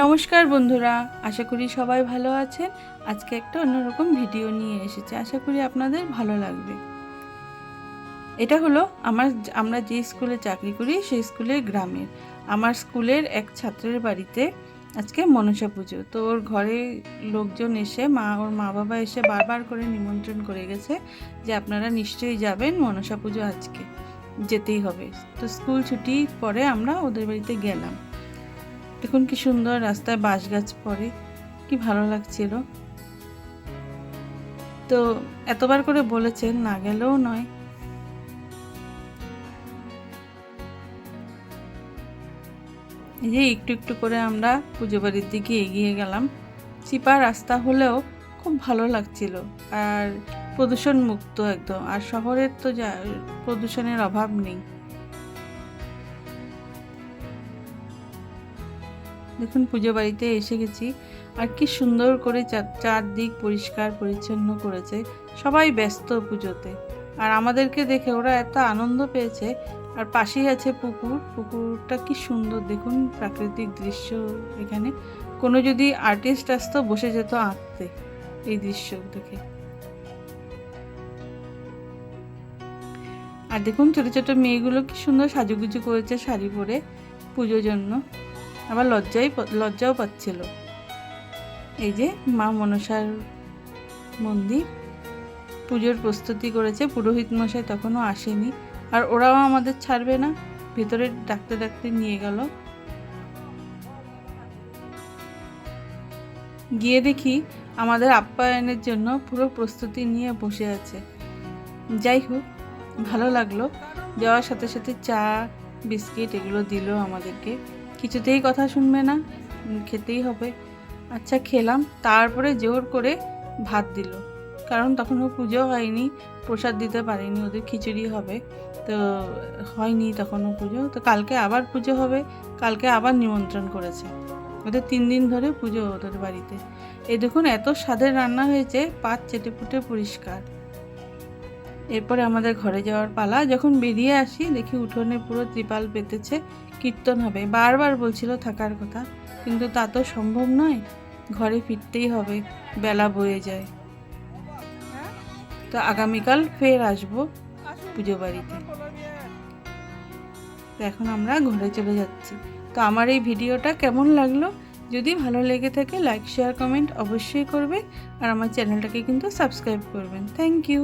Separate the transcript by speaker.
Speaker 1: নমস্কার বন্ধুরা, আশা করি সবাই ভালো আছেন। আজকে একটা অন্যরকম ভিডিও নিয়ে এসেছে, আশা করি আপনাদের ভালো লাগবে। এটা হলো আমার আমরা যে স্কুলে চাকরি করি সেই স্কুলের গ্রামের। আমার স্কুলের এক ছাত্রের বাড়িতে আজকে মনসা পুজো। তো ওর ঘরে লোকজন এসে, মা, ওর মা বাবা এসে বারবার করে নিমন্ত্রণ করে গেছে যে আপনারা নিশ্চয়ই যাবেন মনসা পুজো আজকে, যেতেই হবে। তো স্কুল ছুটির পরে আমরা ওদের বাড়িতে গেলাম। দেখুন কি সুন্দর রাস্তায় বাঁশ গাছ পড়ে, কি ভালো লাগছিল। তো এতবার করে বলেছেন, না গেলেও নয়। এই যে একটু একটু করে আমরা পুজো বাড়ির দিকে এগিয়ে গেলাম। চিপা রাস্তা হলেও খুব ভালো লাগছিল, আর প্রদূষণ মুক্ত একদম। আর শহরের তো যা, প্রদূষণের অভাব নেই। দেখুন, পুজো বাড়িতে এসে গেছি। আর কি সুন্দর করে চার- চারদিক পরিষ্কার, পরিচ্ছন্ন করেছে। সবাই ব্যস্ত পুজোতে। আর আমাদেরকে দেখে ওরা এত আনন্দ পেয়েছে। আর পাশেই আছে পুকুর। পুকুরটা কি সুন্দর। দেখুন, প্রাকৃতিক দৃশ্য এখানে। কোনো যদি আর্টিস্ট আসতো, বসে যেত আঁকতে এই দৃশ্য দেখে। আর দেখুন, ছোট ছোট মেয়েগুলো কি সুন্দর সাজুগুজু করেছে শাড়ি পরে পুজোর জন্য। আবার লজ্জাই লজ্জাও পাচ্ছিল। এই যে মা মনসার মন্দির, পুজোর প্রস্তুতি করেছে, পুরোহিত মশাই তখনও আসেনি। আর ওরাও আমাদের ছাড়বে না, ভেতরে ডাকতে ডাকতে নিয়ে গেল। গিয়ে দেখি আমাদের আপ্যায়নের জন্য পুরো প্রস্তুতি নিয়ে বসে আছে। যাই হোক, ভালো লাগল। যাওয়ার সাথে সাথে চা, বিস্কিট এগুলো দিল আমাদেরকে। কিছুতেই কথা শুনবে না খেতেই হবে। আচ্ছা খেলাম। তারপরে জোর করে ভাত দিল। কারণ তখন ও পুজো হয়নি, প্রসাদ দিতে পারিনি, ওদের খিচুড়ি হবে। তো হয়নি তখনও পুজো। তো কালকে আবার পুজো হবে, কালকে আবার নিমন্ত্রণ করেছে। ওদের তিন দিন ধরে পুজো ওদের বাড়িতে। এই দেখুন, এত স্বাদের রান্না হয়েছে, পাত চেটে পুটে পরিষ্কার। এরপরে আমাদের ঘরে যাওয়ার পালা। যখন বেরিয়ে আসি, দেখি উঠোনে পুরো ত্রিপাল পেতেছে। কীর্তন হবে। বারবার বলছিল থাকার কথা, কিন্তু তা তো সম্ভব নয়। ঘরে ফিরতেই হবে, বেলা বয়ে যায়। তো আগামীকাল ফের আসব পুজো বাড়িতে। তো এখন আমরা ঘরে চলে যাচ্ছি। তো আমার এই ভিডিওটা কেমন লাগল? যদি ভালো লেগে থাকে লাইক শেয়ার কমেন্ট অবশ্যই করবেন আর আমার চ্যানেলটাকে কিন্তু সাবস্ক্রাইব করবেন। Thank you